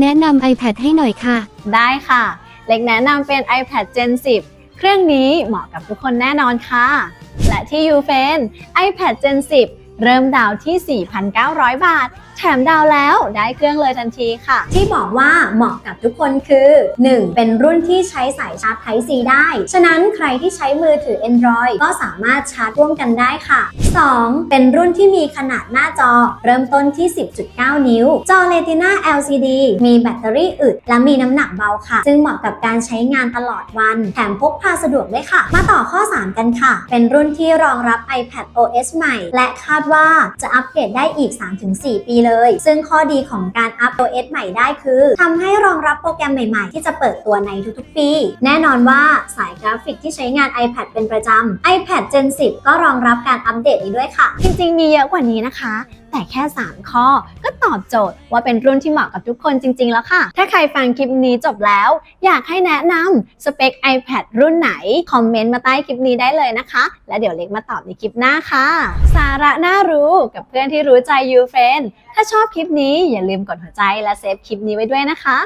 แนะนำ iPad ให้หน่อยค่ะ ได้ค่ะ เล็กแนะนำเป็น iPad Gen 10 เครื่องนี้เหมาะกับทุกคนแน่นอนค่ะ และที่ยูเฟน iPad Gen 10 เริ่มดาวน์ที่ 4,900 บาท ถมดาวแล้วได้เครื่องเลยทันทีค่ะ ที่บอกว่าเหมาะกับทุกคนคือ 1. เป็นรุ่นที่ใช้สายชาร์จ Type C ได้ ฉะนั้นใครที่ใช้มือถือ Android ก็สามารถชาร์จร่วมกันได้ค่ะ 2. เป็นรุ่นที่มีขนาดหน้าจอ เริ่มต้นที่ 10.9 นิ้ว จอ Retina LCD มีแบตเตอรี่อึด และมีน้ำหนักเบาค่ะจึงเหมาะกับการใช้งานตลอดวัน แถมพกพาสะดวกด้วยค่ะ มาต่อข้อ 3 กันค่ะ เป็นรุ่นที่รองรับ iPad OS ใหม่ และคาดว่าจะอัปเกรดได้อีก 3-4 ปีเลยซึ่งข้อดีของการอัป OS ใหม่ได้คือทำให้รองรับโปรแกรมใหม่ ๆ ที่จะเปิดตัวในทุกๆ ปี แน่นอนว่าสายกราฟิกที่ใช้งาน iPad เป็นประจำ iPad Gen 10 ก็รองรับการอัปเดตนี้ด้วยค่ะ จริงๆ มีเยอะกว่านี้นะคะ แต่แค่ 3 ข้อ ก็ตอบโจทย์ว่าเป็นรุ่นที่เหมาะกับทุกคนจริง ๆ แล้วค่ะ ถ้าใครฟังคลิปนี้จบแล้ว อยากให้แนะนำสเปค iPad รุ่นไหน คอมเมนต์มาใต้คลิปนี้ได้เลยนะคะ และเดี๋ยวเล็กมาตอบในคลิปหน้าค่ะ สาระน่ารู้กับเพื่อนที่รู้ใจยูเฟนถ้าชอบคลิปนี้อย่าลืมกดหัวใจและเซฟคลิปนี้ไว้ด้วยนะคะ